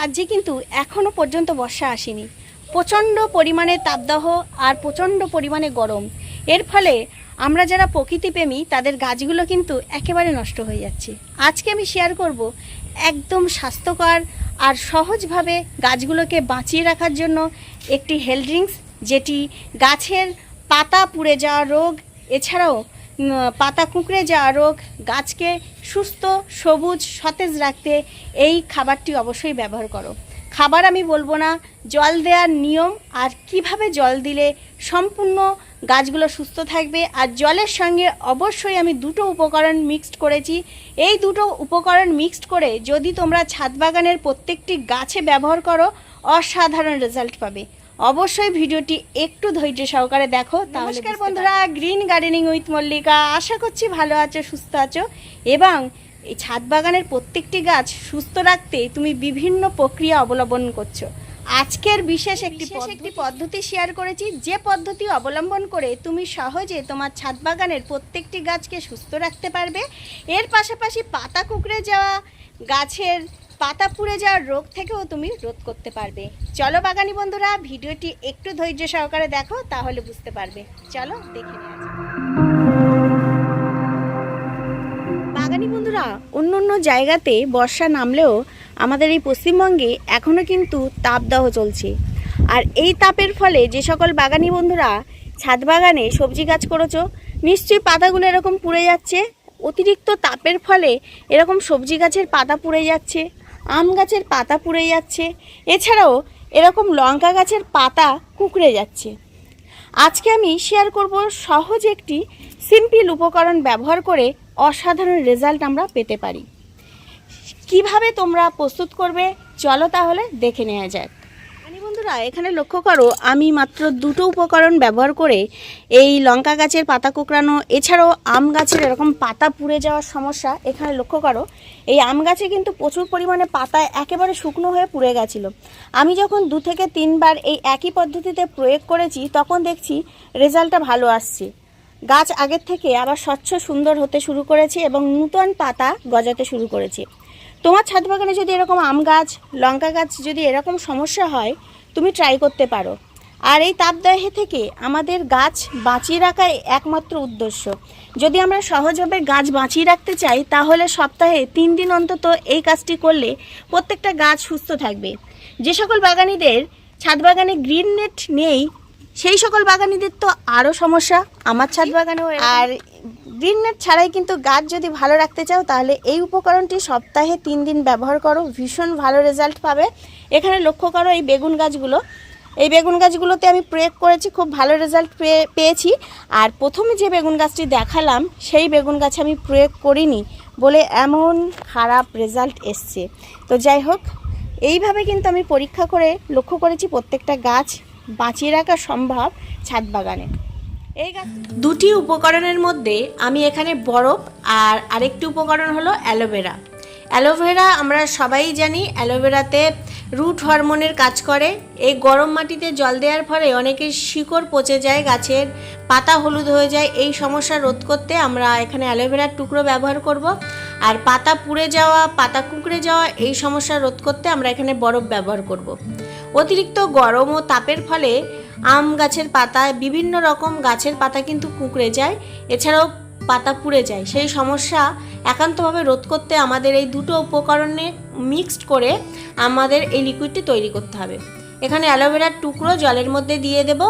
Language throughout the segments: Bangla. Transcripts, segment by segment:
রাজ্যে কিন্তু এখনও পর্যন্ত বর্ষা আসেনি। প্রচণ্ড পরিমাণে তাপদাহ আর প্রচণ্ড পরিমাণে গরম। এর ফলে আমরা যারা প্রকৃতিপ্রেমী তাদের গাছগুলো কিন্তু একেবারে নষ্ট হয়ে যাচ্ছে। আজকে আমি শেয়ার করব একদম স্বাস্থ্যকর আর সহজভাবে গাছগুলোকে বাঁচিয়ে রাখার জন্য একটি হেলথ ড্রিঙ্কস যেটি গাছের পাতা পুড়ে যাওয়া রোগ, এছাড়াও পাতা কুঁকড়ে যাওয়া রোগ, গাছকে সুস্থ, সবুজ, সতেজ রাখতে এই খাবারটি অবশ্যই ব্যবহার করো। খাবার আমি বলব না, জল দেওয়ার নিয়ম আর কীভাবে জল দিলে সম্পূর্ণ গাছগুলো সুস্থ থাকবে আর জলের সঙ্গে অবশ্যই আমি দুটো উপকরণ মিক্সড করেছি। এই দুটো উপকরণ মিক্সড করে যদি তোমরা ছাদ বাগানের প্রত্যেকটি গাছে ব্যবহার করো, অসাধারণ রেজাল্ট পাবে। অবশ্যই ভিডিওটি একটু ধৈর্য সহকারে দেখো নমস্কার বন্ধুরা গ্রিন গার্ডেনিং উইথ মল্লিকা আশা করছি ভালো আছো সুস্থ আছো। এবং এই ছাদ বাগানের প্রত্যেকটি গাছ সুস্থ রাখতে তুমি বিভিন্ন প্রক্রিয়া অবলম্বন করছ। আজকের বিশেষ একটি একটি পদ্ধতি শেয়ার করেছি। যে পদ্ধতি অবলম্বন করে তুমি সহজে তোমার ছাদ বাগানের প্রত্যেকটি গাছকে সুস্থ রাখতে পারবে। এর পাশাপাশি পাতা কুকড়ে যাওয়া গাছের পাতা পুড়ে যাওয়ার রোগ থেকেও তুমি রোধ করতে পারবে। চলো বাগানি বন্ধুরা, ভিডিওটি একটু ধৈর্য সহকারে দেখো, তাহলে বুঝতে পারবে। চলো দেখে নেওয়া বাগানি বন্ধুরা, অন্য অন্য জায়গাতে বর্ষা নামলেও আমাদের এই পশ্চিমবঙ্গে এখনও কিন্তু তাপদাহ চলছে। আর এই তাপের ফলে যে সকল বাগানি বন্ধুরা ছাদ বাগানে সবজি গাছ করেছ, নিশ্চয়ই পাতাগুলো এরকম পুড়ে যাচ্ছে। অতিরিক্ত তাপের ফলে এরকম সবজি গাছের পাতা পুড়ে যাচ্ছে। আম গাছের পাতা পুড়ে যাচ্ছে। এছাড়াও এরকম লঙ্কা গাছের পাতা কুঁকড়ে যাচ্ছে। আজকে আমি শেয়ার করব সহজ একটি সিম্পল উপকরণ ব্যবহার করে অসাধারণ রেজাল্ট আমরা পেতে পারি। কীভাবে তোমরা প্রস্তুত করবে? চলো তাহলে দেখে নেওয়া যাক। বন্ধুরা, এখানে লক্ষ্য করো, আমি মাত্র দুটো উপকরণ ব্যবহার করে এই লঙ্কা গাছের পাতা কোঁকড়ানো, এছাড়াও আম গাছের এরকম পাতা পুড়ে যাওয়ার সমস্যা, এখানে লক্ষ্য করো, এই আম গাছে কিন্তু প্রচুর পরিমাণে পাতা একেবারে শুকনো হয়ে পুড়ে গেছিল। আমি যখন দু থেকে তিনবার এই একই পদ্ধতিতে প্রয়োগ করেছি, তখন দেখছি রেজাল্টটা ভালো আসছে। গাছ আগের থেকে আবার স্বচ্ছ, সুন্দর হতে শুরু করেছে এবং নূতন পাতা গজাতে শুরু করেছে। তোমার ছাদ বাগানে যদি এরকম আম গাছ, লঙ্কা গাছ যদি এরকম সমস্যা হয় তুমি ট্রাই করতে পারো। আর এই তাপদাহে থেকে আমাদের গাছ বাঁচিয়ে রাখাই একমাত্র উদ্দেশ্য। যদি আমরা সহজভাবে গাছ বাঁচিয়ে রাখতে চাই, তাহলে সপ্তাহে তিন দিন অন্তত এই কাজটি করলে প্রত্যেকটা গাছ সুস্থ থাকবে। যে সকল বাগানিদের ছাদ বাগানে গ্রিন নেট নেই, সেই সকল বাগানিদের তো আরও সমস্যা। আমার ছাদ বাগানেও আর গ্রিন নেট ছাড়াই কিন্তু গাছ যদি ভালো রাখতে চাও, তাহলে এই উপকরণটি সপ্তাহে তিন দিন ব্যবহার করো। ভীষণ ভালো রেজাল্ট পাবে। এখানে লক্ষ্য করো এই বেগুন গাছগুলো। এই বেগুন গাছগুলোতে আমি প্রয়োগ করেছি, খুব ভালো রেজাল্ট পেয়েছি। আর প্রথমে যে বেগুন গাছটি দেখালাম, সেই বেগুন গাছে আমি প্রয়োগ করিনি বলে এমন খারাপ রেজাল্ট এসছে। তো যাই হোক, এইভাবে কিন্তু আমি পরীক্ষা করে লক্ষ্য করেছি প্রত্যেকটা গাছ বাঁচিয়ে রাখা সম্ভব ছাদ বাগানে। দুটি উপকরণের মধ্যে আমি এখানে বরফ আর আরেকটি উপকরণ হলো অ্যালোভেরা। অ্যালোভেরা আমরা সবাই জানি, অ্যালোভেরাতে রুট হরমোনের কাজ করে। এই গরম মাটিতে জল দেওয়ার ফলে অনেকের শিকড় পচে যায়, গাছের পাতা হলুদ হয়ে যায়। এই সমস্যা রোধ করতে আমরা এখানে অ্যালোভেরার টুকরো ব্যবহার করব। আর পাতা পুড়ে যাওয়া, পাতা কুঁকড়ে যাওয়া, এই সমস্যা রোধ করতে আমরা এখানে বরফ ব্যবহার করব। অতিরিক্ত গরম ও তাপের ফলে আম গাছের পাতা বিভিন্ন রকম গাছের পাতা কিন্তু কুঁকড়ে যায়, এছাড়াও পাতা পুড়ে যায়। সেই সমস্যা একান্তভাবে রোধ করতে আমাদের এই দুটো উপকরণে মিক্সড করে আমাদের এই লিকুইডটি তৈরি করতে হবে। এখানে অ্যালোভেরার টুকরো জলের মধ্যে দিয়ে দেব,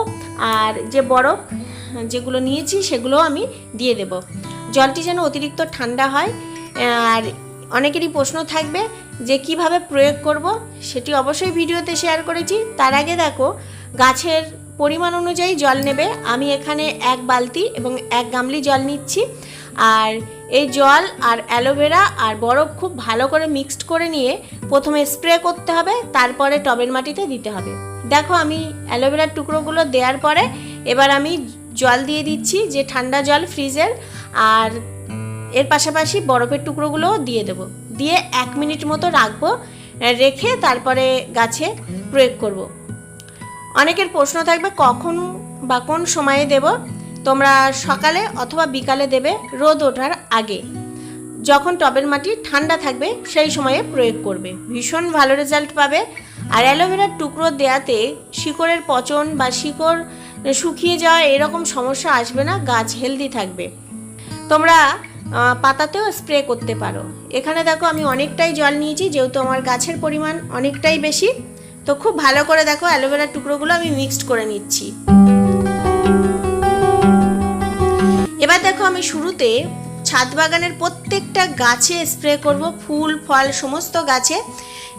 আর যে বরফ, যেগুলো নিয়েছি সেগুলো আমি দিয়ে দেব। জলটি যেন অতিরিক্ত ঠান্ডা হয়, আর অনেকেরই প্রশ্ন থাকবে যে কীভাবে প্রয়োগ করব, সেটি অবশ্যই ভিডিওতে শেয়ার করেছি। তার আগে দেখো গাছের পরিমাণ অনুযায়ী জল নেবে। আমি এখানে এক বালতি এবং এক গামলি জল নিচ্ছি। আর এই জল আর অ্যালোভেরা আর বরফ খুব ভালো করে মিক্সড করে নিয়ে প্রথমে স্প্রে করতে হবে, তারপরে টবের মাটিতে দিতে হবে। দেখো, আমি অ্যালোভেরার টুকরোগুলো দেওয়ার পরে এবার আমি জল দিয়ে দিচ্ছি, যে ঠান্ডা জল ফ্রিজের, আর এর পাশাপাশি বরফের টুকরোগুলোও দিয়ে দেবো। দিয়ে এক মিনিট মতো রাখব, রেখে তারপরে গাছে প্রয়োগ করব। অনেকের প্রশ্ন থাকবে, কখন বা কোন সময়ে দেব? তোমরা সকালে অথবা বিকালে দেবে রোদ ওঠার আগে। যখন টবের মাটি ঠান্ডা থাকবে, সেই সময়ে প্রয়োগ করবে। ভীষণ ভালো রেজাল্ট পাবে। আর অ্যালোভেরার টুকরো দেয়াতে শিকড়ের পচন বা শিকড় শুকিয়ে যাওয়া এরকম সমস্যা আসবে না, গাছ হেলদি থাকবে। তোমরা পাতাতেও স্প্রে করতে পারো। এখানে দেখো, আমি অনেকটাই জল নিয়েছি, যেহেতু আমার গাছের পরিমাণ অনেকটাই বেশি। তো খুব ভালো করে দেখো অ্যালোভেরার টুকরোগুলো আমি মিক্সড করে নিচ্ছি। এবার দেখো আমি শুরুতে ছাদ বাগানের প্রত্যেকটা গাছে স্প্রে করব, ফুল, ফল, সমস্ত গাছে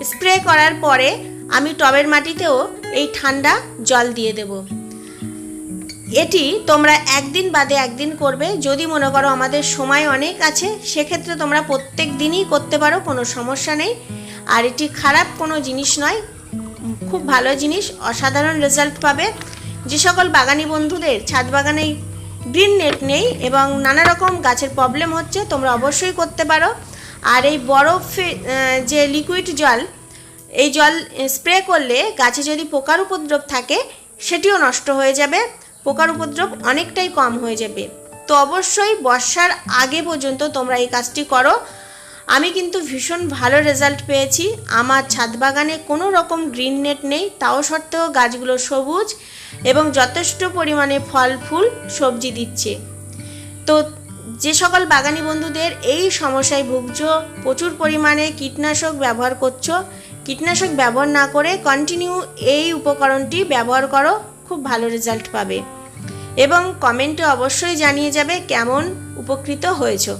স্প্রে করার পরে আমি টবের মাটিতেও এই ঠান্ডা জল দিয়ে দেব। এটি তোমরা একদিন বাদে একদিন করবে, যদি মনে করো আমাদের সময় অনেক আছে, সেক্ষেত্রে তোমরা প্রত্যেক দিনই করতে পারো, কোনো সমস্যা নেই। আর এটি খারাপ কোনো জিনিস নয় খুব ভালো জিনিস, অসাধারণ রেজাল্ট পাবে। যে সকল বাগানি বন্ধুদের, ছাদ বাগানে গ্রিন নেট নেই এবং নানা রকম গাছের প্রবলেম হচ্ছে, তোমরা অবশ্যই করতে পারো। আর এই বরফে যে লিকুইড জল, এই জল স্প্রে করলে গাছে যদি পোকার উপদ্রব থাকে, সেটিও নষ্ট হয়ে যাবে। পোকার উপদ্রব অনেকটাই কম হয়ে যাবে। তো অবশ্যই বর্ষার আগে পর্যন্ত তোমরা এই কাজটি করো। আমি কিন্তু ভীষণ ভালো রেজাল্ট পেয়েছি। আমার ছাদ বাগানে কোনো রকম গ্রিন নেট নেই, তাও সত্ত্বেও গাছগুলো সবুজ এবং যথেষ্ট পরিমাণে ফল, ফুল, সবজি দিচ্ছে। তো যে সকল বাগানি বন্ধুদের এই সমস্যায় ভুগছো, প্রচুর পরিমাণে কীটনাশক ব্যবহার করছ, কীটনাশক ব্যবহার না করে কন্টিনিউ এই উপকরণটি ব্যবহার করো, খুব ভালো রেজাল্ট পাবে। এবং কমেন্টে অবশ্যই জানিয়ে যাবে কেমন উপকৃত হয়েছো।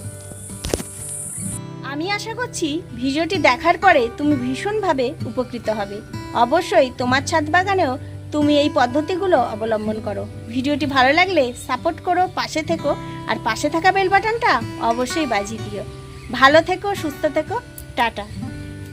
আমি আশা করছি ভিডিওটি দেখার পরে তুমি ভীষণভাবে উপকৃত হবে। অবশ্যই তোমার ছাদ বাগানেও তুমি এই পদ্ধতিগুলো অবলম্বন করো। ভিডিওটি ভালো লাগলে সাপোর্ট করো, পাশে থেকো, আর পাশে থাকা বেল বাটনটা অবশ্যই বাজিয়ে দিও। ভালো থেকো, সুস্থ থেকো, টাটা।